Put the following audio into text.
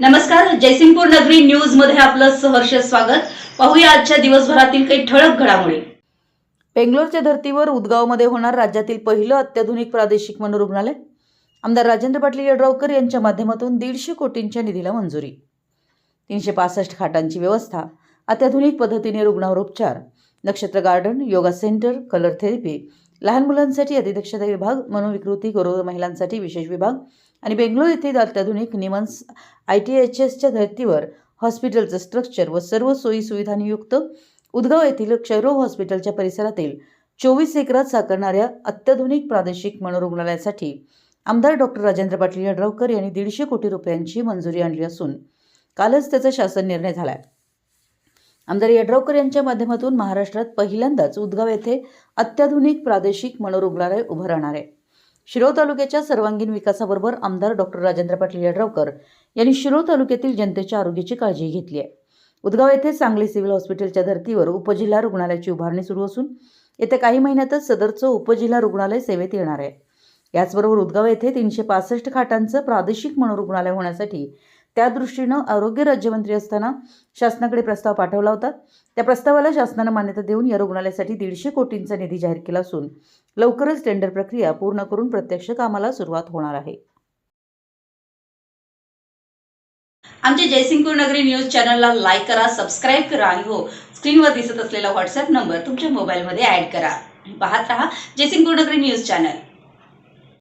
नमस्कार जयसिंगपूर नगरी न्यूजमध्ये आपलं सहर्ष स्वागत. पाहूया आजच्या दिवसभरातील काही ठळक घडामोडी. बेंगलोरच्या धर्तीवर उदगावमध्ये होणार राज्यातील पहिलं अत्याधुनिक प्रादेशिक मनोरुग्णालय आमदार राजेंद्र पाटील यड्रावकर यांच्या माध्यमातून दीडशे कोटींच्या निधीला मंजुरी. तीनशे पासष्ट खाटांची व्यवस्था अत्याधुनिक पद्धतीने रुग्णावर उपचार. Nakshatra garden yoga centre colour therapy लहान मुलांसाठी अतिदक्षता विभाग मनोविकृती गरोदर महिलांसाठी विशेष विभाग आणि बेंगलोर येथील अत्याधुनिक निमन्स आय टी एच एसच्या धर्तीवर हॉस्पिटलचं स्ट्रक्चर व सर्व सोयी सुविधांनी युक्त उदगाव येथील क्षयरोग हॉस्पिटलच्या परिसरातील चोवीस एकरात साकारणाऱ्या अत्याधुनिक प्रादेशिक मनोरुग्णालयासाठी आमदार डॉक्टर राजेंद्र पाटील यड्रावकर यांनी दीडशे कोटी रुपयांची मंजुरी आणली असून कालच त्याचा शासन निर्णय झाला आहे आमदार यड्रावकर यांच्या माध्यमातून महाराष्ट्रात पहिल्यांदाच उदगाव येथे अत्याधुनिक प्रादेशिक मनोरुग्णालय उभं राहणार आहे. शिरोळ तालुक्याच्या सर्वांगीण विकासाबरोबर आमदार डॉक्टर राजेंद्र पाटील यड्रावकर यांनी शिरोळ तालुक्यातील जनतेच्या आरोग्याची काळजी घेतली आहे. उदगाव येथे सांगली सिव्हिल हॉस्पिटलच्या धर्तीवर उपजिल्हा रुग्णालयाची उभारणी सुरू असून येत्या काही महिन्यातच सदरचं उपजिल्हा रुग्णालय सेवेत येणार आहे. याचबरोबर उदगाव येथे तीनशे पासष्ट खाटांचं प्रादेशिक मनोरुग्णालय होण्यासाठी त्या दृष्टीनं आरोग्य राज्यमंत्री असताना शासनाकडे प्रस्ताव पाठवला होता. त्या प्रस्तावाला शासनानं मान्यता देऊन या रुग्णालयासाठी दीडशे कोटींचा निधी जाहीर केला असून लवकरच टेंडर प्रक्रिया पूर्ण करून प्रत्यक्ष कामाला सुरुवात होणार आहे. आमच्या जयसिंगपूर नगरी न्यूज चॅनलला लाईक करा सबस्क्राईब करा आणि हो स्क्रीनवर दिसत असलेला व्हॉट्सअप नंबर तुमच्या मोबाईलमध्ये ऍड करा. पाहत रहा जयसिंगपूर नगरी न्यूज चॅनल.